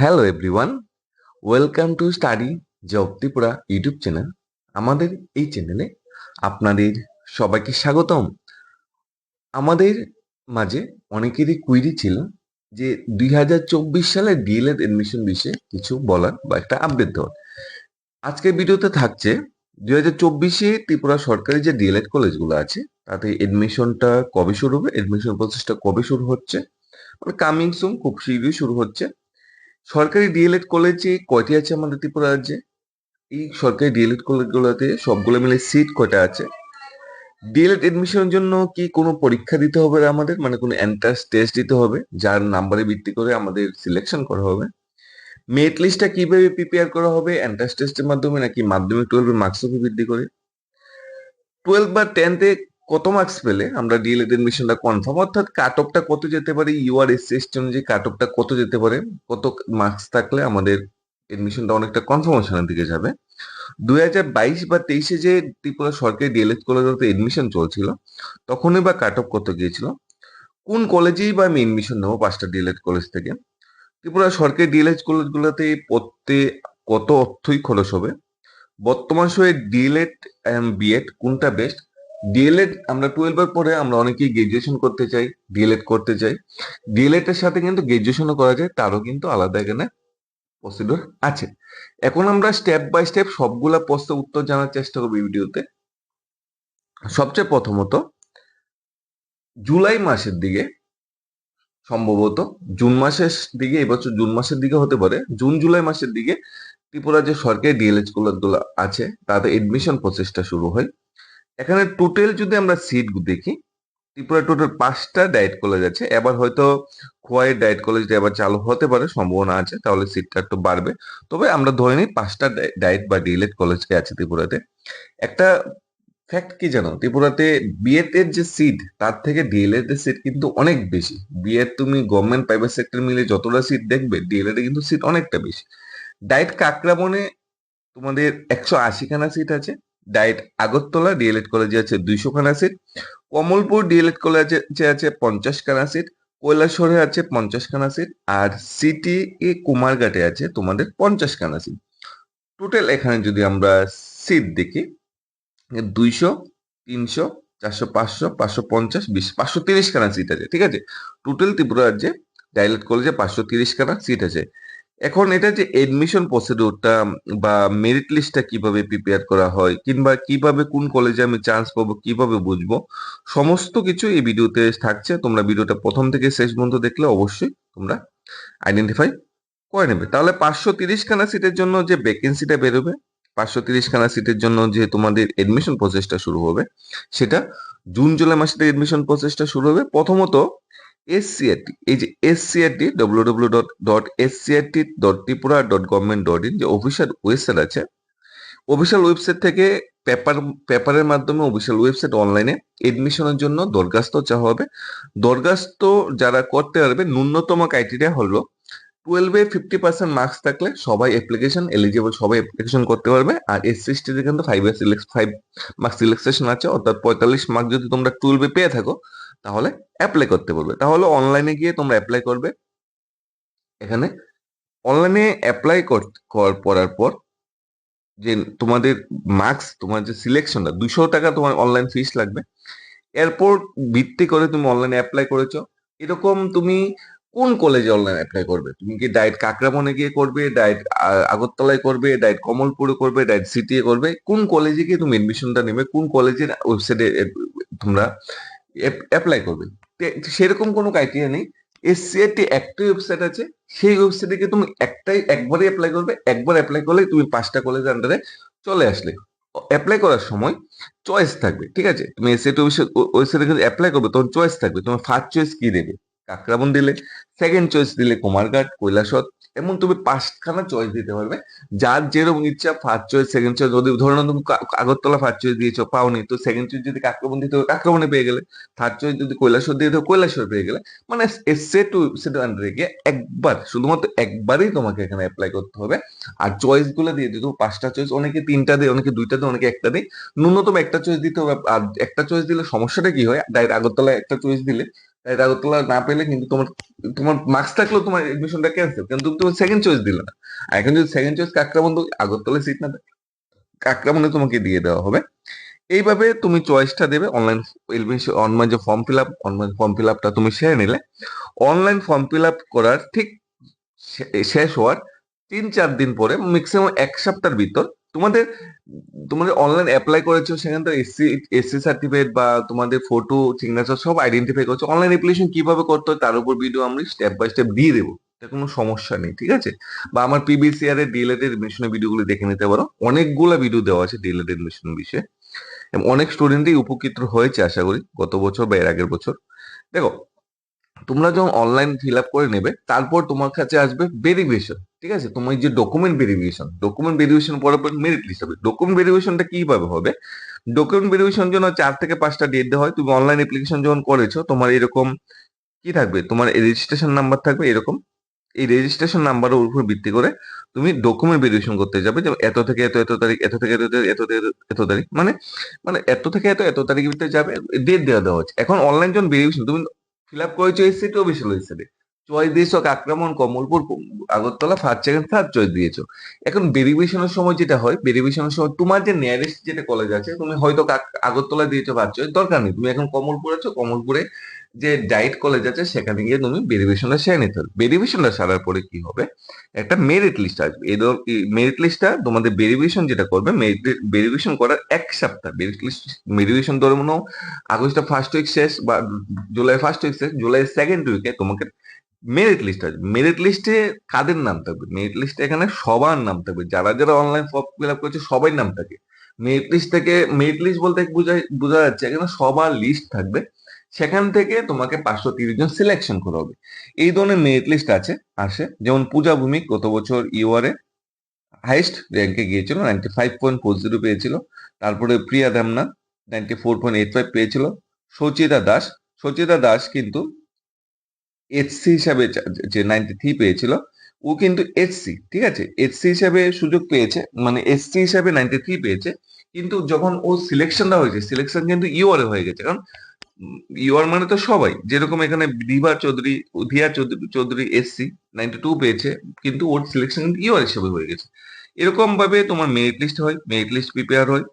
Hello everyone welcome to study job Tripura YouTube channel আমাদের এই চ্যানেলে আপনাদের সবাইকে স্বাগতম। আমাদের মাঝে অনেকেরই কুইরি ছিল যে দুই হাজার চব্বিশ সালে ডিএলএড এডমিশন বিষয়ে কিছু বলার বা একটা আপডেট দেওয়ার। আজকের ভিডিওতে থাকছে দুই হাজার চব্বিশে ত্রিপুরা সরকারি যে ডিএলএড কলেজগুলো আছে, তাতে এডমিশনটা কবে শুরু হবে? এডমিশন প্রসেসটা কবে শুরু হচ্ছে? মানে কামিং সুন খুব শীঘ্রই শুরু হচ্ছে। সরকারি ডিএলএড কলেজে কয়টি আছে আমাদের ত্রিপুরা রাজ্যে? এই সরকারি ডিএলএড কলেজগুলোতে সবগুলো মিলে সিট কয়টা আছে? ডিএলএড এডমিশনের জন্য কি কোনো পরীক্ষা দিতে হবে আমাদের? মানে কোনো এন্ট্রান্স টেস্ট দিতে হবে, যার নাম্বারে ভিত্তি করে আমাদের সিলেকশন করা হবে? মেরিট লিস্টটা কীভাবে প্রিপেয়ার করা হবে? এন্ট্রান্স টেস্টের মাধ্যমে নাকি মাধ্যমিক টুয়েলভের মার্কস ভিত্তি করে? টুয়েলভ বা টেন্থে কত মার্কস পেলে? আমরা ডিএলএড এডমিশনটা কনফার্ম অর্থাৎ কাট অফটা কত যেতে পারে? ইউআর এসসি এসটি অনুযায়ী কাট অফটা কত যেতে পারে? কত মার্কস থাকলে আমাদের এডমিশনটা অনেকটা কনফার্মেশনের দিকে যাবে। দুই হাজার বাইশ বা তেইশে যে ত্রিপুরা সরকারি ডিএলএড কলেজগুলোতে এডমিশন চলছিল, তখনই বা কাট অফ কত গিয়েছিল? কোন কলেজেই বা আমি এডমিশন নেব পাঁচটা ডিএলএড কলেজ থেকে? ত্রিপুরা সরকারি ডিএলএড কলেজগুলোতে পড়তে কত অর্থই খরচ হবে? বর্তমান সময়ে ডিএলএড বিএড কোনটা বেস্ট ডিএলএড আমরা টুয়েলভের পরে আমরা অনেকেই গ্রাজুয়েশন করতে চাই ডিএলএড করতে চাই। ডিএলএড এর সাথে কিন্তু গ্রাজুয়েশনও করা যায়, তারও কিন্তু আলাদা এখানে প্রসিডিওর আছে। এখন আমরা স্টেপ বাই স্টেপ সবগুলা প্রশ্নের উত্তর জানার চেষ্টা করব ভিডিওতে সবচেয়ে প্রথমত, জুলাই মাসের দিকে, সম্ভবত জুন মাসের দিকে এবছর জুন মাসের দিকে হতে পারে, জুন জুলাই মাসের দিকে ত্রিপুরা যে সরকারি ডিএলএডগুলো আছে, তাতে এডমিশন প্রচেষ্টা শুরু হয়। এখানে টোটাল যদি আমরা সিট দেখি, ত্রিপুরা টোটাল পাঁচটা ডায়েট কলেজ আছে। এবার হয়তো খোয়াই ডায়েট কলেজটা এবার চালু হতে পারে, সম্ভাবনা আছে, তাহলে সিটটা একটু বাড়বে। তবে আমরা ধরে নিই পাঁচটা ডায়েট বা ডিএলএড কলেজ আছে ত্রিপুরাতে। একটা ফ্যাক্ট কি জানো? ত্রিপুরাতে বিএড এর যে সিট তার থেকে ডিএলএড এর সিট কিন্তু অনেক বেশি। বিএড তুমি গভর্নমেন্ট প্রাইভেট সেক্টর মিলে যতটা সিট দেখবে ডিএলএড এ কিন্তু সিট অনেকটা বেশি। ডায়েট কাকরাবনে তোমাদের একশো আশি খানা সিট আছে। ডায়েট আগরতলা ডিএলএড কলেজে আছে দুইশো খানা সিট। কমলপুর ডিএলএড কলেজে আছে পঞ্চাশ খানা সিট। কৈলাসহরে আছে পঞ্চাশ খানা সিট। আর সিটি এ কুমারঘাটে আছে তোমাদের পঞ্চাশ খানা সিট। টোটাল এখানে যদি আমরা সিট দেখি, দুইশো, তিনশো, চারশো, পাঁচশো পাঁচশো পঞ্চাশ, বিশ, পাঁচশো তিরিশ খানা সিট আছে, ঠিক আছে? টোটাল ত্রিপুরা রাজ্যে ডাইলেট কলেজে পাঁচশো তিরিশ খানা সিট আছে। এখন এটা যে এডমিশন প্রসিডিউরটা বা মেরিট লিস্টটা কীভাবে প্রিপেয়ার করা হয়, কিংবা কীভাবে কোন কলেজে আমি চান্স পাবো, কীভাবে বুঝব, সমস্ত কিছু এই ভিডিওতে থাকছে। তোমরা ভিডিওটা প্রথম থেকে শেষ পর্যন্ত দেখলে অবশ্যই তোমরা আইডেন্টিফাই করে নেবে। তাহলে পাঁচশো তিরিশ খানা সিটের জন্য যে ভ্যাকেন্সিটা বেরোবে, পাঁচশো তিরিশ খানা সিটের জন্য যে তোমাদের এডমিশন প্রসেসটা শুরু হবে, সেটা জুন, জুলাই মাসে এডমিশন প্রসেসটা শুরু হবে। প্রথমত এসসিআরটি এই যে SCERT W W dot dot SCERT dot Tripura dot government dot in যে অফিসিয়াল ওয়েবসাইট আছে অফিসিয়াল ওয়েবসাইট থেকে পেপার পেপারের মাধ্যমে অফিসিয়াল ওয়েবসাইট অনলাইনে এডমিশনের জন্য দরখাস্ত চাওয়া হবে। দরখাস্ত যারা করতে পারবে, ন্যূনতম ক্রাইটেরিয়া হলো টুয়েলভে ফিফটি পার্সেন্ট মার্কস থাকলে সবাই অ্যাপ্লিকেশন এলিজিবল সবাই অ্যাপ্লিকেশন করতে পারবে। আর এস সি কিন্তু ফাইভ ফাইভ মার্কস সিলেকশন আছে, অর্থাৎ পঁয়তাল্লিশ মার্ক যদি তোমরা টুয়েলভে পেয়ে থাকো, তাহলে অ্যাপ্লাই করতে পারবে তাহলে অনলাইনে গিয়ে তোমরা অ্যাপ্লাই করবে। এখানে অনলাইনে অ্যাপ্লাই করার পর যে তোমাদের মার্কস তোমার যে সিলেকশনটা দুশো টাকা তোমার অনলাইন ফিস লাগবে। এরপর ভিত্তি করে তুমি অনলাইনে অ্যাপ্লাই করেছ। এরকম তুমি কোন কলেজে অনলাইন অ্যাপ্লাই করবে? তুমি কি ডায়েট কাকরামনে গিয়ে করবে ডায়েট আগরতলায় করবে ডায়েট কমলপুরে করবে ডায়েট সিটি করবে? কোন কলেজে গিয়ে তুমি এডমিশনটা নেবে? কোন কলেজের ওয়েবসাইটে তোমরা অ্যাপ্লাই করবে? সেরকম কোনো ক্রাইটেরিয়া নেই। এসসিআরটি একটাই ওয়েবসাইট আছে, সেই ওয়েবসাইটে গিয়ে তুমি একটাই একবারই অ্যাপ্লাই করবে, একবার অ্যাপ্লাই করলে তুমি পাঁচটা কলেজের আন্ডারে চলে আসলে। অ্যাপ্লাই করার সময় চয়েস থাকবে, ঠিক আছে? তুমি এসসিআরটি ওয়েবসাইটে কিন্তু অ্যাপ্লাই করবে, তখন চয়েস থাকবে। তোমার ফার্স্ট চয়েস কি দেবে? কাকরাবন দিলে সেকেন্ড চয়েস দিলে কুমারঘাট কৈলাসত এমন তুমি পাঁচখানা চয়েস দিতে পারবে। যার যেরকম ইচ্ছা ফার্স্ট চয়েস সেকেন্ড চয়েস যদি ধরো না তুমি আগরতলা ফার্স্ট চয়েস দিয়েছ, পাওনি, তো সেকেন্ড চয়েস যদি কাকরাবন দিতে হবে কাকরাবনে পেয়ে গেলে থার্ড চয়েস যদি কৈলাসর দিয়ে দেবো কৈলাসর পেয়ে গেলে মানে এসে টু সেট আন্ডারে গিয়ে একবার, শুধুমাত্র একবারই তোমাকে এখানে অ্যাপ্লাই করতে হবে। আর চয়েসগুলো দিয়ে দিতে পাঁচটা চয়েস অনেকে তিনটা দেয়, অনেকে দুইটা দেয়, অনেকে একটা দেয়। ন্যূনতম একটা চয়েস দিতে হবে। আর একটা চয়েস দিলে সমস্যাটা কি হয়? ডাইরেক্ট আগরতলায় একটা চয়েস দিলে তাই আগরতলা না পেলে কিন্তু তোমার তোমার মার্কস থাকলেও তোমার এডমিশনটা ক্যান্সেল কিন্তু তুমি সেকেন্ড চয়েস দিলে না। আর এখন যদি সেকেন্ড চয়েস কাকরাবন্ধ আগরতলায় সিট না থাকে কাকরাবন্ধে তোমাকে দিয়ে দেওয়া হবে। এইভাবে তুমি চয়েসটা দেবে অনলাইন অনলাইন যে form fill up online form fill আপটা তুমি সেরে নিলে। অনলাইন ফর্ম ফিল আপ করার ঠিক শেষ হওয়ার তিন চার দিন পরে ম্যাক্সিমাম এক সপ্তাহের ভিতর তোমাদের তোমাদের অনলাইন অ্যাপ্লাই করেছ, সেখান থেকে এসসি এসসি সার্টিফিকেট বা তোমাদের ফটো সিগনেচার সব আইডেন্টিফাই করছ। অনলাইন অ্যাপ্লিকেশন কীভাবে করতে হয় তার উপর ভিডিও আমি স্টেপ বাই স্টেপ দিয়ে দেবো। কোনো সমস্যা নেই, ঠিক আছে? বা আমার পিবিসিআর এর এর এডমিশনের ভিডিওগুলো দেখে নিতে পারো। অনেকগুলো ভিডিও দেওয়া আছে ডিএলএড এডমিশন বিষয়ে। অনেক স্টুডেন্টই উপকৃত হয়েছে, আশা করি, গত বছর বা এর আগের বছর। দেখো তোমরা যখন অনলাইন ফিল আপ করে নেবে তারপর তোমার কাছে আসবে ভেরিফিকেশন ঠিক আছে? তোমার যে ডকুমেন্ট ভেরিফিকেশন ডকুমেন্ট ভেরিফিকেশন পর মেরিট লিস্ট হবে। ডকুমেন্ট ভেরিফিকেশনটা কীভাবে হবে? ডকুমেন্ট ভেরিফিকেশন জন্য চার থেকে পাঁচটা ডেট দেওয়া হয়। তুমি অনলাইন অ্যাপ্লিকেশন যখন করেছ তোমার এরকম কি থাকবে? তোমার রেজিস্ট্রেশন নাম্বার থাকবে এরকম। এই রেজিস্ট্রেশন নাম্বারের উপর ভিত্তি করে তুমি ডকুমেন্ট ভেরিফিকেশন করতে যাবে যে এত থেকে এত এত তারিখ এত থেকে এত তারিখ, এত এত তারিখ মানে মানে এত থেকে এত এত তারিখের ভিতরে যাবে ডেট দেওয়া দেওয়া হচ্ছে। এখন অনলাইন যখন ভেরিফিকেশন তুমি ফিল আপ চয়েস এই বেশি লইছে রে চয়েস দিয়েছ আক্রমণ Kamalpur, Agartala first second third choice দিয়েছ। এখন ভেরিফিকেশনের সময় যেটা হয় ভেরিফিকেশনের সময় তোমার যে নিয়ারেস্ট যেটা কলেজ আছে, তুমি হয়তো আগরতলা দিয়েছ ফার্স্ট চয়েস দরকার নেই। তুমি এখন কমলপুর আছো, কমলপুরে যে ডাইট কলেজ আছে, সেখানে গিয়ে তুমি ভেরিফিকেশনটা সেরে নিতে হবে। ভেরিফিকেশনটা সারার পরে কি হবে? একটা মেরিট লিস্ট আসবে। এই মেরিট লিস্টটা তোমাদের ভেরিফিকেশন যেটা করবে ভেরিফিকেশন করার এক সপ্তাহ। মেরিট লিস্ট ভেরিফিকেশন ধরে মনে আগস্টের ফার্স্ট উইক শেষ বা জুলাই ফার্স্ট উইক শেষ, জুলাই সেকেন্ড উইকে তোমাকে মেরিট লিস্ট আসবে। মেরিট লিস্টে কাদের নাম থাকবে? মেরিট লিস্টে এখানে সবার নাম থাকবে। যারা যারা অনলাইন ফর্ম ফিল আপ করেছে সবাই নাম থাকে। মেরিট লিস্ট থেকে মেরিট লিস্ট বলতে বোঝায়, বোঝা যাচ্ছে এখানে সবার লিস্ট থাকবে। সেখান থেকে তোমাকে পাঁচশো তিরিশ জন সিলেকশন করা হবে। এই ধরনের মেরিট লিস্ট আছে, আসে। যেমন পূজা ভূমিক গত বছর ইউআরে হাইস্ট র্যাঙ্কে গিয়েছিল ninety five point four zero পেয়েছিল। তারপরে Priya Dhamna ninety four point eight five পেয়েছিল। সচিতা দাস সচিতা দাস কিন্তু এইচসি হিসাবে যে নাইনটি থ্রি পেয়েছিল, ও কিন্তু এসসি ঠিক আছে? এসসি হিসাবে সুযোগ পেয়েছে মানে এসসি হিসাবে নাইনটি থ্রি পেয়েছে। কিন্তু যখন ও সিলেকশনটা হয়েছে সিলেকশন কিন্তু ইউআর হয়ে গেছে। কারণ ইউআর মানে তো সবাই। যেরকম এখানে Diba Chowdhury Dhiya Chowdhury SC ninety two পেয়েছে, কিন্তু ওর সিলেকশন ইউআর হিসাবে হয়ে গেছে। এরকম ভাবে তোমার মেরিট লিস্ট হয় মেরিট লিস্ট প্রিপেয়ার হয়।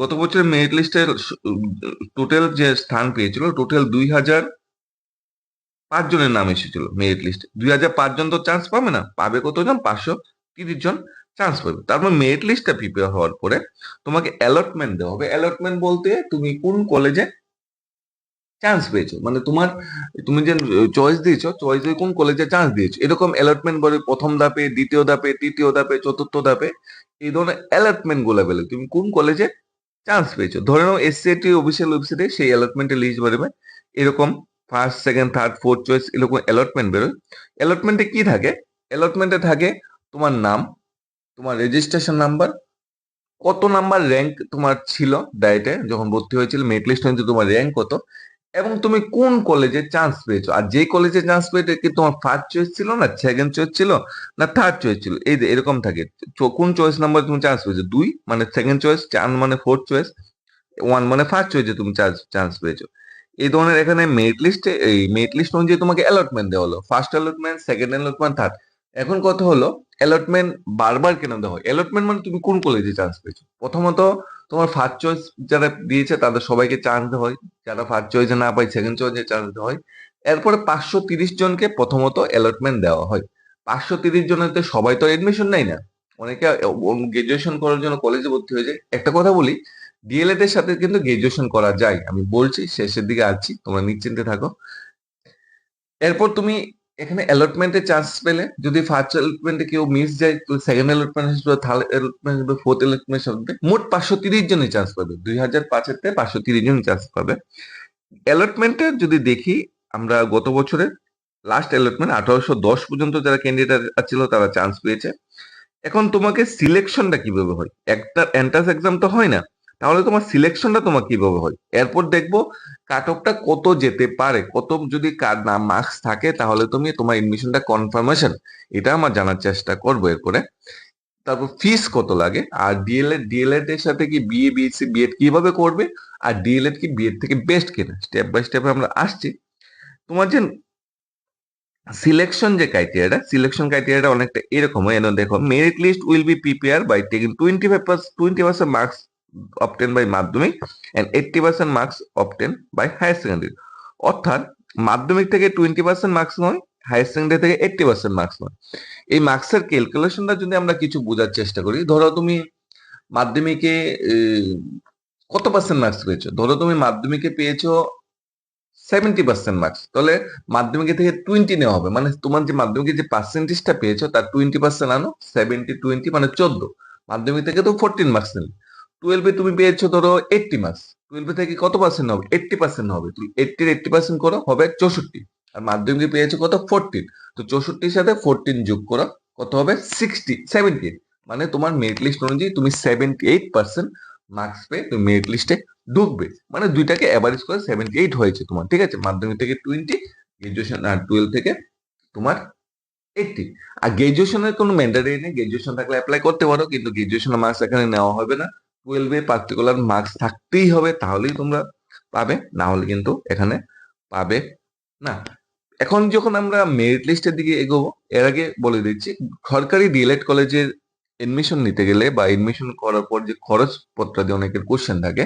গত বছর মেরিট লিস্টের টোটাল যে স্থান পেয়েছিল টোটাল দুই হাজার পাঁচ জনের নাম এসেছিল মেরিট লিস্টে দুই হাজার পাঁচ জন তো চান্স পাবে না, পাবে কতজন? পাঁচশো তিরিশ জন চান্স পাবে। তারপর মেরিট লিস্টটা প্রিপেয়ার হওয়ার পরে তোমাকে অ্যালটমেন্ট দেওয়া হবে। অ্যালটমেন্ট বলতে তুমি কোন কলেজে চান্স পেয়েছ। মানে তোমার, তুমি যে চয়েস দিয়েছ চয়েস দিয়ে কোন কলেজে চান্স দিয়েছ? এরকম অ্যালটমেন্ট বলে প্রথম ধাপে, দ্বিতীয় ধাপে, তৃতীয় ধাপে, চতুর্থ ধাপে, এই ধরনের অ্যালটমেন্টগুলো বেলে তুমি কোন কলেজে চান্স পেয়েছ? ধরে নাও এসসিআইটি অফিসিয়াল ওয়েবসাইটে সেই অ্যালটমেন্টের লিস্ট বেরোবে। এরকম first second third fourth choice এরকম অ্যালটমেন্ট বেরোয়। অ্যালটমেন্টে কি থাকে? অ্যালটমেন্টে থাকে তোমার নাম, তোমার রেজিস্ট্রেশন নাম্বার কত নাম্বার র্যাঙ্ক তোমার ছিল ডায়েটে যখন ভর্তি হয়েছিল মেরিট লিস্ট হয়েছে তোমার র্যাঙ্ক কত? এবং তুমি কোন কলেজে চান্স পেয়েছ? আর যে কলেজে চান্স পেয়েছ, কি তোমার ফার্স্ট চয়েস ছিল না সেকেন্ড চয়েস ছিল, না থার্ড চয়েস ছিল? এই এরকম থাকে। কোন চয়েস নাম্বার তুমি চান্স পেয়েছ? দুই মানে সেকেন্ড চয়েস চার মানে ফোর্থ চয়েস ওয়ান মানে ফার্স্ট চয়েসে তুমি চান্স চান্স পেয়েছ। এই ধরনের এখানে মেরিট লিস্টে এই মেরিট লিস্ট অনুযায়ী তোমাকে অ্যালটমেন্ট দেওয়া হলো। First allotment second allotment third এখন কথা হলো অ্যালটমেন্ট বারবার কেন দেওয়া হয়? অ্যালটমেন্ট মানে তুমি কোন কলেজে চান্স পেয়েছ? প্রথমত তোমার ফার্স্ট চয়েস যারা দিয়েছে তাদের সবাইকে চান্স হয়। যারা ফার্স্ট চয়েসে না পায় সেকেন্ড চয়েসে চান্স হয়। এরপরে পাঁচশো তিরিশ জনকে প্রথমত অ্যালটমেন্ট দেওয়া হয়। পাঁচশো তিরিশ জনের সবাই তো এডমিশন নেয় না। অনেকে গ্রাজুয়েশন করার জন্য কলেজে ভর্তি হয়ে যায়। একটা কথা বলি ডিএলএড এর সাথে কিন্তু গ্রাজুয়েশন করা যায়। আমি বলছি, শেষের দিকে আছি, তোমরা নিশ্চিন্তে থাকো। এরপর তুমি এখানে অ্যালটমেন্টে চান্স পেলে যদি ফার্স্ট অ্যালটমেন্টে কেউ মিস যায়, তো সেকেন্ড অ্যালটমেন্ট আসবে থার্ড অ্যালটমেন্ট আসবে ফোর্থ অ্যালটমেন্ট আসবে মোট পাঁচশো তিরিশ জনই চান্স পাবে। দুই হাজার পাঁচের থেকে পাঁচশো তিরিশ জন চান্স পাবে। অ্যালটমেন্টে যদি দেখি আমরা গত বছরে লাস্ট অ্যালটমেন্ট আঠারোশো দশ পর্যন্ত যারা ক্যান্ডিডেট ছিল তারা চান্স পেয়েছে। এখন তোমাকে সিলেকশনটা কীভাবে হয়? একটা এন্ট্রান্স এক্সাম তো হয় না। তাহলে তোমার সিলেকশনটা তোমার কীভাবে হয়? এরপর দেখব কাট অফটা কত যেতে পারে। কত যদি নাম মার্কস থাকে, তাহলে তুমি তোমার এডমিশনটা কনফার্মেশন এটা আমার জানার চেষ্টা করব এরপরে। তারপর ফিস কত লাগে? আর ডিএলএড ডিএলএড এর সাথে কি বিএ বিএসসি বিএড কীভাবে করবে? আর ডিএলএড কি বিএড থেকে বেস্ট কিনা? স্টেপ বাই স্টেপ আমরা আসছি। তোমার যে সিলেকশন যে ক্রাইটেরিয়াটা সিলেকশন ক্রাইটেরিয়াটা অনেকটা এরকম হয়। দেখো merit list will be prepare by taking twenty five twenty percent marks obtain by Madhyamik eighty percent marks obtain by higher secondary অর্থাৎ মাধ্যমিক থেকে টোয়েন্টি পার্সেন্ট মার্কস নয় হায়ার সেকেন্ডারি থেকে এইট্টি পার্সেন্ট মার্কস নয়। এই মার্কসের ক্যালকুলেশনটা যদি আমরা কিছু বোঝার চেষ্টা করি, ধরো তুমি মাধ্যমিকে কত পার্সেন্ট মার্কস পেয়েছ? ধরো তুমি মাধ্যমিকে পেয়েছ সেভেন্টি পার্সেন্ট মার্কস তাহলে মাধ্যমিকে থেকে টোয়েন্টি নেওয়া হবে। মানে তোমার যে মাধ্যমিকে যে পার্সেন্টেজটা পেয়েছ, তার টোয়েন্টি পার্সেন্ট আনো সেভেন্টি টোয়েন্টি মানে চোদ্দ। মাধ্যমিক থেকে তো ফোরটিন মার্কস নিলে। টুয়েলভে তুমি পেয়েছ ধরো এইটটি মার্কস টুয়েলভে থেকে কত পার্সেন্ট হবে? এইটটি পার্সেন্ট হবে। তুমি এইটটির এইটটি পার্সেন্ট করো, হবে চৌষট্টি। আর মাধ্যমিকে পেয়েছ কত? ফোরটিন তো চৌষট্টির সাথে ফোরটিন যোগ করো, কত হবে? সিক্সটি সেভেন্টি মানে তোমার মেরিট লিস্ট অনুযায়ী তুমি সেভেন্টি এইট পার্সেন্ট মার্কস পেয়ে তুমি মেরিট লিস্টে ঢুকবে। মানে দুইটাকে অ্যাভারেজ করে সেভেন্টি এইট হয়েছে তোমার, ঠিক আছে? মাধ্যমিক থেকে টোয়েন্টি গ্রাজুয়েশন আর টুয়েলভ থেকে তোমার এইটটি আর গ্রাজুয়েশনের কোনো ম্যান্ডারি নেই। গ্রাজুয়েশন থাকলে অ্যাপ্লাই করতে পারো, কিন্তু গ্রাজুয়েশনের মার্কস এখানে নেওয়া হবে না। টুয়েলভে পার্টিকুলার মার্কস থাকতেই হবে, তাহলেই তোমরা পাবে। না হলে কিন্তু এখানে পাবে না। এখন যখন আমরা মেরিট লিস্টের দিকে এগোবো, এর আগে বলে দিচ্ছি, সরকারি ডিএলএড কলেজের এডমিশন নিতে গেলে বা এডমিশন করার পর যে খরচ দিয়ে অনেকের কোশ্চেন থাকে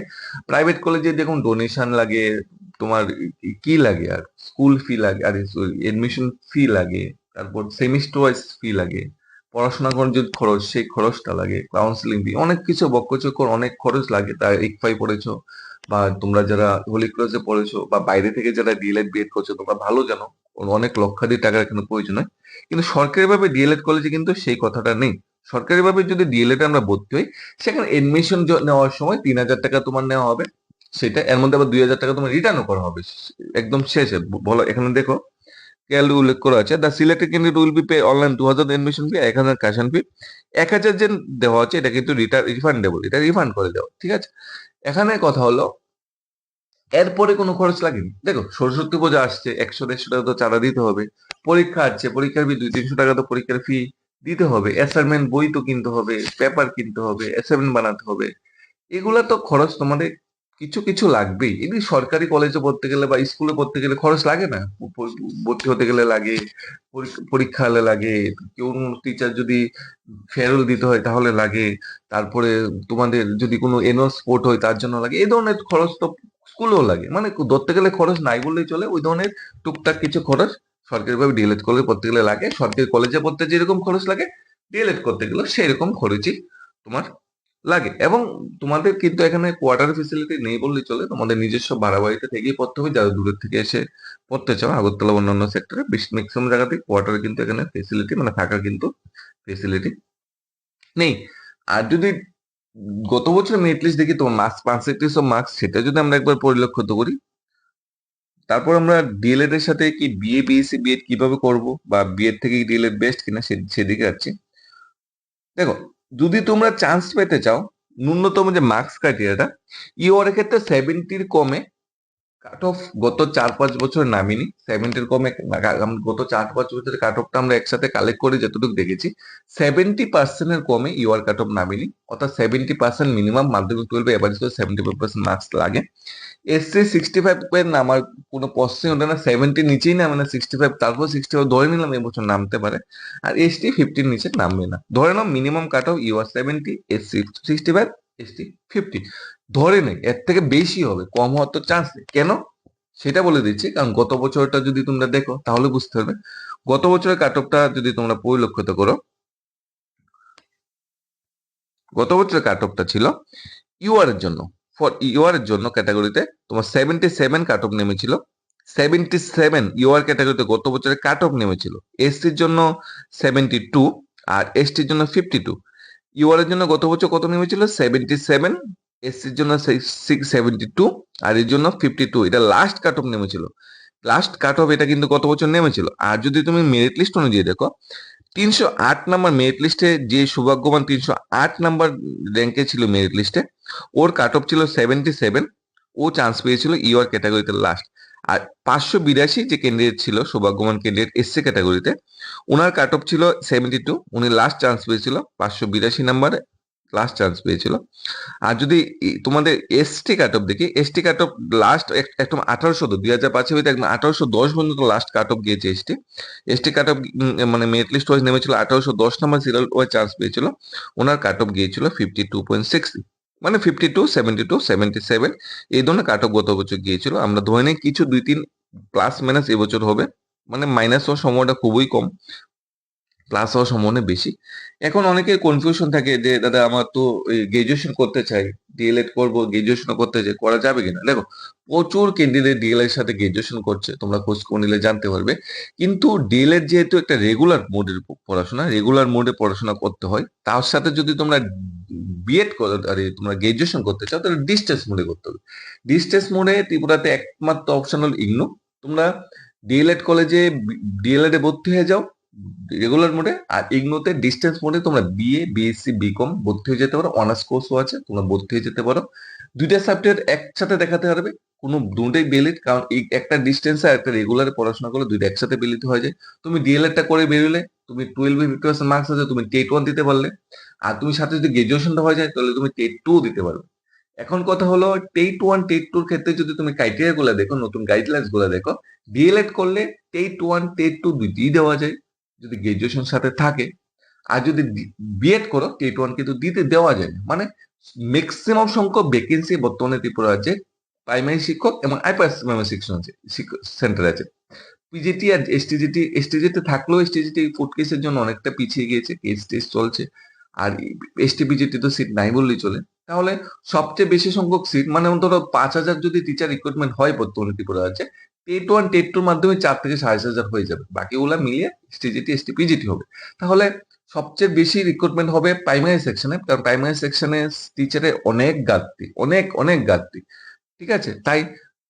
প্রাইভেট কলেজে দেখুন ডোনেশন লাগে, তোমার কি লাগে আর? স্কুল ফি লাগে, আর এডমিশন ফি লাগে, তারপর সেমিস্টার ওয়াইজ ফি লাগে। পড়াশোনা করার যে খরচ, সেই খরচটা লাগে কাউন্সিলিং দিয়ে। অনেক কিছু বক্কচকর অনেক খরচ লাগে তার এক ফাই পড়েছো, বা তোমরা যারা হোলি ক্রসে পড়েছো, বা বাইরে থেকে যারা ডিএলএড বিএড করছ, তোমরা ভালো জানো, অনেক লক্ষাধিক টাকার এখানে প্রয়োজন হয়। কিন্তু সরকারিভাবে ডিএলএড কলেজে কিন্তু সেই কথাটা নেই। সরকারিভাবে যদি ডিএলএড আমরা ভর্তি হই, সেখানে এডমিশন নেওয়ার সময় তিন হাজার টাকা তোমার নেওয়া হবে। সেটা, এর মধ্যে আবার দুই হাজার টাকা তোমার রিটার্নও করা হবে। একদম শেষে বলো, এখানে দেখো কেয়াল উল্লেখ করা আছে? The selected candidate will be pay online দু হাজার এডমিশন ফি এক হাজার ক্যাশ ফি এক হাজার যে দেওয়া হচ্ছে এটা কিন্তু রিটার্ন রিফান্ডেবল এটা রিফান্ড করে দেওয়া, ঠিক আছে? এখানে কথা হলো, এরপরে কোনো খরচ লাগেনি। দেখো, সরস্বতী পূজা আসছে, একশো দেড়শো টাকা তো চাঁদা দিতে হবে। পরীক্ষা আসছে, পরীক্ষার ফি দুই তিনশো টাকা তো পরীক্ষার ফি দিতে হবে। অ্যাসাইনমেন্ট বই তো কিনতে হবে পেপার কিনতে হবে অ্যাসাইনমেন্ট বানাতে হবে। এগুলা তো খরচ তোমাদের কিছু কিছু লাগবেই। এমনি সরকারি কলেজে পড়তে গেলে বা স্কুলে পড়তে গেলে খরচ লাগে না। ভর্তি হতে গেলে লাগে, পরীক্ষা- হলে লাগে, কেউ টিচার যদি ফেয়ারওয়েল দিতে হয় তাহলে লাগে। তারপরে তোমাদের যদি কোনো এনুয়াল স্পোর্ট হয় তার জন্য লাগে। এই ধরনের খরচ তো স্কুলেও লাগে। মানে ধরতে গেলে খরচ নাই বললেই চলে। ওই ধরনের টুকটাক কিছু খরচ সরকারিভাবে ডিএলএড কলেজে পড়তে গেলে লাগে। সরকারি কলেজে পড়তে যেরকম খরচ লাগে ডিএলএড করতে গেলে সেরকম খরচই তোমার লাগে। এবং তোমাদের কিন্তু এখানে কোয়ার্টার ফেসিলিটি নেই বললেই চলে। তোমাদের নিজস্ব ভাড়া বাড়িতে থেকেই পড়তে হবে। যারা দূরের থেকে এসে পড়তে চাও, আগরতলা অন্যান্য সেক্টরে বেশ ম্যাক্সিমাম জায়গাতে কোয়ার্টার কিন্তু এখানে ফেসিলিটি মানে থাকার কিন্তু ফেসিলিটি নেই। আর যদি গত বছর মেরিট লিস্ট দেখি তোমার মার্কস পার্সেন্টেজ অফ মার্কস সেটা যদি আমরা একবার পরিলক্ষিত করি, তারপর আমরা ডিএলএড এর সাথে কি বিএ বিএসসি বিএড কীভাবে করব? বা বিএড থেকে ডিএলএড বেস্ট কিনা সেদিকে যাচ্ছি। দেখো যদি তোমরা চান্স পেতে চাও ন্যূনতম যে মার্কস ক্রাইটেরিয়াটা ইওর ক্ষেত্রে সেভেন্টির কমে কাট অফ গত চার পাঁচ বছর নামিনি। সেভেন্টির কমে গত চার পাঁচ বছরের কাট অফটা আমরা একসাথে কালেক্ট করে যতটুকু দেখেছি সেভেন্টি পার্সেন্টের কমে ইউআর কাট অফ নামিনি। অর্থাৎ সেভেন্টি পার্সেন্ট মিনিমাম মাধ্যমিক টুয়েলভে এভারেজ করে সেভেন্টি ফাইভ পার্সেন্ট মার্কস লাগে। এসসি সিক্সটি ফাইভ এর নামার কোনো প্রশ্নই ওঠে না। সেভেন্টি নিচেই নামে না সিক্সটি ফাইভ তারপর সিক্সটি ফাইভ ধরে নিলাম এবছর নামতে পারে। আর এসটি ফিফটির নিচে নামবে না। ধরে নাও minimum cut off UR seventy SC sixty five ST fifty ধরে নেই এর থেকে বেশি হবে, কম হওয়ার তো চান্স নেই। কেন? সেটা বলে দিচ্ছি, কারণ গত বছরটা যদি তোমরা দেখো, তাহলে বুঝতে পারবে। গত বছরের কাট অফটা যদি তোমরা পরিলক্ষিত করো, গত বছরের কাট অফটা ছিল ইউআর এর জন্য। ফর ইউআর এর জন্য ক্যাটাগরিতে তোমার সেভেন্টি সেভেন কাট অফ নেমেছিল। সেভেন্টি সেভেন ইউআর ক্যাটাগরিতে গত বছরের কাট অফ নেমেছিল এসটির জন্য সেভেন্টি টু আর এসটির জন্য ফিফটি টু ইউআর এর জন্য গত বছর কত নেমেছিল? সেভেন্টি সেভেন এসসির জন্য সেভেন্টি টু আর এর জন্য ফিফটি টু এটা লাস্ট কাট অফ নেমেছিল। লাস্ট কাট অফ এটা কিন্তু গত বছর নেমেছিল। আর যদি তুমি মেরিট লিস্ট অনুযায়ী দেখো, তিনশো আট নাম্বার মেরিট লিস্টে যে সৌভাগ্যবান তিনশো আট নাম্বার র্যাঙ্কে ছিল মেরিট লিস্টে ওর কাট অফ ছিল সেভেন্টি সেভেন ও চান্স পেয়েছিল ইউআর ক্যাটাগরিতে লাস্ট আর পাঁচশো বিরাশি যে ক্যান্ডিডেট ছিল, সৌভাগ্যবান ক্যান্ডিডেট এসসি ক্যাটাগরিতে ওনার কাট অফ ছিল সেভেন্টি টু উনি লাস্ট চান্স পেয়েছিল, পাঁচশো বিরাশি নাম্বারে লাস্ট চান্স পেয়েছিল। আর যদি তোমাদের এসটি কাট অফ দেখি এসটি কাট অফ লাস্ট একদম আঠারোশো দুই হাজার পাঁচে হইতে একদম আঠারোশো দশ পর্যন্ত লাস্ট কাট অফ গিয়েছে এসটি এসটি কাট অফ মানে মেরিট লিস্ট ওয়াইজ নেমেছিল, আঠারোশো দশ নম্বর সিরিয়াল ওয়াইজ চান্স পেয়েছিল ওনার কাট অফ গিয়েছিল ফিফটি টু পয়েন্ট সিক্স মানে fifty two seventy two seventy seven এই ধরনের কাট গত বছর গিয়েছিল। আমরা ধরে নিই কিছু দুই, তিন প্লাস মাইনাস এবছর হবে। মানে মাইনাস হওয়ার সময়টা খুবই কম। প্লাস হওয়ার সম্ভাবনা বেশি। এখন অনেকের কনফিউশন থাকে যে, দাদা, আমার তো গ্রাজুয়েশন করতে চাই ডিএলএড করব গ্রাজুয়েশন করতে চাই, করা যাবে কিনা? দেখো, প্রচুর ক্যান্ডিডেট ডিএলএড এর সাথে গ্রাজুয়েশন করছে, তোমরা খোঁজ করে নিলে জানতে পারবে। কিন্তু ডিএলএড যেহেতু একটা রেগুলার মোডের পড়াশোনা রেগুলার মোডে পড়াশোনা করতে হয়, তার সাথে যদি তোমরা বিএড আরে তোমরা গ্রাজুয়েশন করতে চাও, তাহলে ডিস্টেন্স মোডে করতে হবে। ডিস্টেন্স মোডে ত্রিপুরাতে একমাত্র অপশন হল ইগনো। তোমরা ডিএলএড কলেজে ডিএলএড এ ভর্তি হয়ে যাও রেগুলার মোডে আর ইগনোতে ডিস্টেন্স মোডে তোমরা বিএ বিএসসি বিকম ভর্তি হয়ে যেতে পারো অনার্স কোর্সও আছে, তোমরা ভর্তি হয়ে যেতে পারো। দুইটা সাবজেক্ট একসাথে দেখাতে পারবে কোনো দুটাই বেলিট কারণ একটা ডিস্টেন্সে আর একটা রেগুলার পড়াশোনা করলে দুইটা একসাথে বেলিত হয়ে যায়। তুমি ডিএলএডটা করে বেরোলে, তুমি টুয়েলভে ফিফটি পার্সেন্ট মার্কস আছে, তুমি টেট ওয়ান দিতে পারলে। আর তুমি সাথে যদি গ্রাজুয়েশনটা হয়ে যায়, তাহলে তুমি টেট টু দিতে পারবে। এখন কথা হলো টেট ওয়ান টেট টুর ক্ষেত্রে যদি তুমি ক্রাইটেরিয়া গুলো দেখো, নতুন গাইডলাইন্সগুলো দেখো ডিএলএড করলে টেট ওয়ান টেট টু দুইটি দেওয়া যায়। যদি গ্রাজুয়েশন সাথে থাকে, আর যদি বিএড করো টেট ওয়ান কিন্তু দিতে দেওয়া যায় মানে ম্যাক্সিমাম সংখ্যক ভ্যাকেন্সি বর্তমানে ত্রিপুরা আছে প্রাইমারি শিক্ষক এবং আইপার শিক্ষণ আছে সেন্টার আছে। পিজিটি আর এসটিজিটি এসটিজিটি থাকলেও এসটিজিটি ফুড কেসের জন্য অনেকটা পিছিয়ে গিয়েছে কেস টেস্ট চলছে। আর এসটি পিজিটি তো সিট নাই বললেই চলে। তাহলে সবচেয়ে বেশি সংখ্যক সিট মানে অন্তত পাঁচ হাজার যদি টিচার রিক্রুটমেন্ট হয় বর্তমানে ত্রিপুরা আছে টেট ওয়ান টেট টুর মাধ্যমে চার থেকে সাড়ে হাজার হয়ে যাবে। বাকিগুলা মিলিয়ে এসটিজিটি এসটি পিজিটি হবে। তাহলে সবচেয়ে বেশি রিক্রুটমেন্ট হবে প্রাইমারি সেকশনে কারণ প্রাইমারি সেকশনে টিচারে অনেক ঘাটতি, অনেক অনেক ঘাটতি। ঠিক আছে? তাই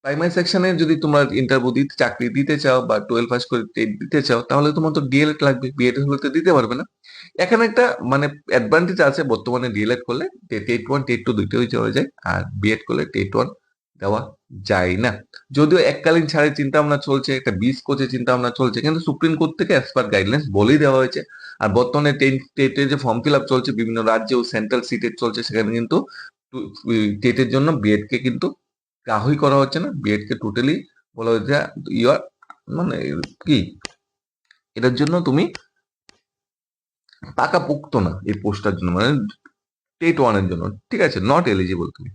প্রাইমারি সেকশনে যদি তোমরা ইন্টারভিউ দিতে চাকরি দিতে চাও বা টুয়েলভ পাস করে টেট দিতে চাও, তাহলে তোমার তো ডিএলএড লাগবে বিএড হলে তো দিতে পারবে না। এখানে একটা মানে অ্যাডভান্টেজ আছে বর্তমানে ডিএলএড করলে টেট ওয়ান টেট টু দুইটাই দেওয়া যায়, আর বিএড করলে টেট ওয়ান দেওয়া যায় না। যদিও এককালীন ছাড়ের চিন্তা ভাবনা চলছে, একটা বিস কোচের চিন্তা ভাবনা চলছে, কিন্তু সুপ্রিম কোর্ট থেকে পার গাইডলাইন্স বলেই দেওয়া হয়েছে। আর বর্তমানে টেটের যে ফর্ম ফিল আপ চলছে, বিভিন্ন রাজ্যে ও সেন্ট্রাল সিটের চলছে, সেখানে কিন্তু টেটের জন্য বিএড কে কিন্তু গ্রাহই করা হচ্ছে না বিএড কে টোটালি বলা হচ্ছে ইউ মানে কি? এটার জন্য তুমি টাকা পুক্ত না এই পোস্টটার জন্য মানে টেট ওয়ানের জন্য, ঠিক আছে? নট এলিজিবল তুমি।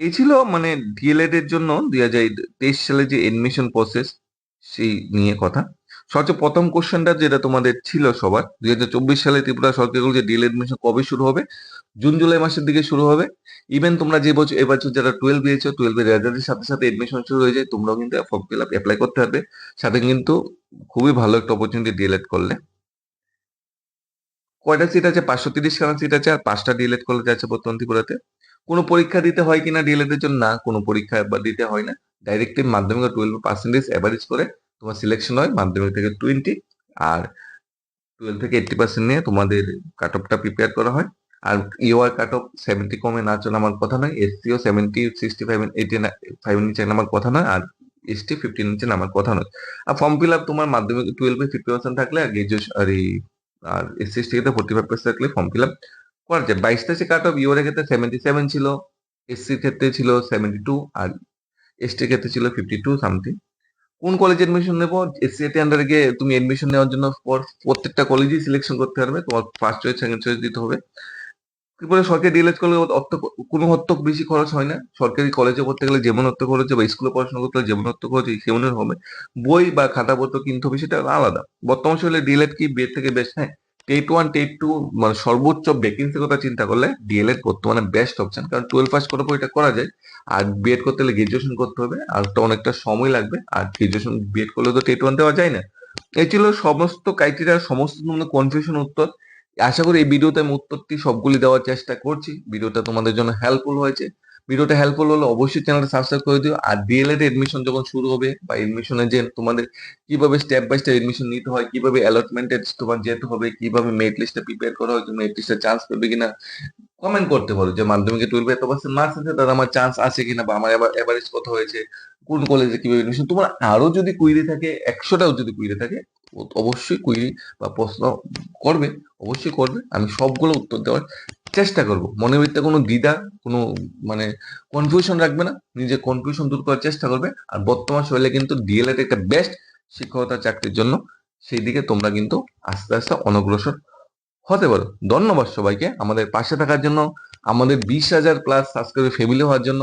এই ছিল মানে ডিএলএড এর জন্য দুই হাজার তেইশ সালে যে এডমিশন প্রসেস সেই নিয়ে কথা। সবচেয়ে প্রথম কোশ্চেনটা যেটা তোমাদের ছিল সবার, দুই হাজার চব্বিশ সালে ত্রিপুরা সরকার বলছে ডিএল এডমিশন কবে শুরু হবে? জুন, জুলাই মাসের দিকে শুরু হবে। ইভেন তোমরা যে বছর এবছর যারা টুয়েলভ দিয়েছ টুয়েলভের রেজাল্টের সাথে সাথে এডমিশন শুরু হয়ে যায়, তোমরাও কিন্তু ফর্ম ফিল আপ অ্যাপ্লাই করতে হবে সাথে কিন্তু খুবই ভালো একটা অপরচুনিটি ডিএলএড করলে। কয়টা সিট আছে? পাঁচশো তিরিশ খানা সিট আছে, আর পাঁচটা ডিএলএড কলেজ আছে বর্তমান কোনো পরীক্ষা দিতে হয় কিনা ডিএলএড এর জন্য? না, কোনো পরীক্ষা দিতে হয় না। ডাইরেক্টলি মাধ্যমিক টুয়েলভ পার্সেন্টেজ অ্যাভারেজ করে তোমার সিলেকশন হয়, মাধ্যমিক থেকে টোয়েন্টি আর টুয়েলভ থেকে এইট্টি পার্সেন্ট নিয়ে তোমাদের কাট অফটা প্রিপেয়ার করা হয়। আর ইউআর কাট অফ সেভেন্টি কমে না চলে আমার কথা নয় SCO seventy sixty five eighty five নিচে নামার কথা নয়, আর এসটি ফিফটি নিচে নামার কথা নয়। আর ফর্ম ফিল আপ তোমার মাধ্যমিক টুয়েলভে ফিফটি পার্সেন্ট থাকলে আর গ্রাজুয়েশন আর এই, আর এসসি এসটি ক্ষেত্রে ফোর্টি ফাইভ পার্সেন্ট থাকলে ফর্ম ফিল আপ করা যায়। বাইশ তেইশে কাট অফ ইউআর ক্ষেত্রে সেভেন্টি সেভেন ছিল এসসির ক্ষেত্রে ছিল সেভেন্টি টু আর এসটির ক্ষেত্রে ছিল ফিফটি টু সামথিং কোন কলেজে এডমিশন নেব? এসসিআইটি আন্ডারে গিয়ে তুমি এডমিশন নেওয়ার জন্য প্রত্যেকটা কলেজেই সিলেকশন করতে পারবে, তোমার ফার্স্ট চয়েস সেকেন্ড চয়েস দিতে হবে। তারপরে সরকারি ডিএলএড করলে অর্থ কোনো অর্থ বেশি খরচ হয় না। সরকারি কলেজে পড়তে গেলে যেমন অর্থ খরচ বা স্কুলে পড়াশোনা করতে গেলে যেমন অর্থ খরচ সেমনের হবে। বই বা খাতা পত্র কিনতে হবে, সেটা আলাদা। বর্তমান সময়ে ডিএলএড কি বিয়ের থেকে বেশ হ্যাঁ টেট ওয়ান টেট টু মানে সর্বোচ্চ ভ্যাকেন্সির কথা চিন্তা করলে ডিএলএড বর্তমানে বেস্ট অপশন কারণ টুয়েলভ পাস করার পর এটা করা যায়, আর বিএড করতে হলে গ্রাজুয়েশন করতে হবে, আর তো অনেকটা সময় লাগবে, আর গ্রাজুয়েশন বিএড করলে তো টেট ওয়ান দেওয়া যায় না। এই ছিল সমস্ত ক্রাইটেরিয়া সমস্ত কনফিউশন উত্তর। আশা করি এই ভিডিওতে আমি উত্তরটি সবগুলি দেওয়ার চেষ্টা করছি। ভিডিওটা তোমাদের জন্য হেল্পফুল হয়েছে। ভিডিওটা হেল্পফুল হলে অবশ্যই চ্যানেলটা সাবস্ক্রাইব করে দিও। আর ডিএলএড এডমিশন যখন শুরু হবে বা এডমিশনে যে তোমাদের কীভাবে স্টেপ বাই স্টেপ এডমিশন নিতে হয়, কীভাবে অ্যালটমেন্টে তোমার যেতে হবে, কীভাবে মেরিট লিস্টটা প্রিপেয়ার করা হয় মেরিট লিস্টে চান্স পাবে কিনা কমেন্ট করতে পারো। যে মাধ্যমিকে টুয়েলভে এত পার্সেন্ট মার্কস আছে, তাহলে আমার চান্স আছে কিনা বা আমার এবার এভারেজ কত হয়েছে, কোন কলেজে কীভাবে এডমিশন তোমার আরও যদি কুইরি থাকে, একশোটাও যদি কুইরি থাকে অবশ্যই কুইরি বা প্রশ্ন করবে, অবশ্যই করবে। আমি সবগুলো উত্তর দেওয়ার চেষ্টা করব। মনের ভিতরে কোনো দ্বিধা, কোনো মানে কনফিউশন রাখবে না। নিজে কনফিউশন দূর করার চেষ্টা করবে। আর বর্তমান শৈলে কিন্তু ডিএলএড একটা বেস্ট শিক্ষকতা চাকরির জন্য সেই দিকে তোমরা কিন্তু আস্তে আস্তে অনগ্রসর হতে পারো। ধন্যবাদ সবাইকে। আমাদের পাশে থাকার জন্য, আমাদের বিশ হাজার প্লাস সাবস্ক্রাইবার ফ্যামিলি হওয়ার জন্য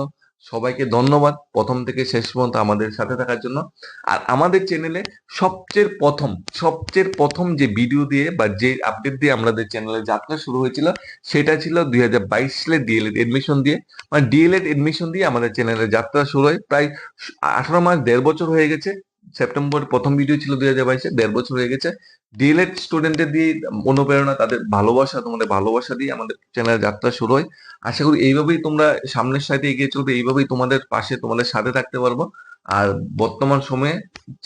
সবাইকে ধন্যবাদ প্রথম থেকে শেষ পর্যন্ত আমাদের সাথে থাকার জন্য। আর আমাদের চ্যানেলে সবচেয়ে প্রথম সবচেয়ে প্রথম যে ভিডিও দিয়ে বা যে আপডেট দিয়ে আমাদের চ্যানেলে যাত্রা শুরু হয়েছিল, সেটা ছিল দুই হাজার বাইশ সালে ডিএলএড এডমিশন দিয়ে। মানে ডিএলএড এডমিশন দিয়ে আমাদের চ্যানেলে যাত্রা শুরু হয়। প্রায় আঠারো মাস, দেড় বছর হয়ে গেছে। সেপ্টেম্বর প্রথম ভিডিও ছিল দুই হাজার বাইশে, দেড় বছর হয়ে গেছে। ডিএলএড স্টুডেন্টদের দিয়ে অনুপ্রেরণা, তাদের ভালোবাসা, তোমাদের ভালোবাসা দিয়ে আমাদের চ্যানেলের যাত্রা শুরু হয়। আশা করি এইভাবেই তোমরা সামনের সাথে এগিয়ে চলবে, এইভাবেই তোমাদের পাশে তোমাদের সাথে থাকতে পারব। আর বর্তমান সময়ে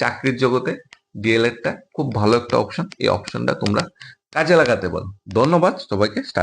চাকরির জগতে ডিএলএডটা খুব ভালো একটা অপশন এই অপশনটা তোমরা কাজে লাগাতে পারো। ধন্যবাদ সবাইকে স্টার্ট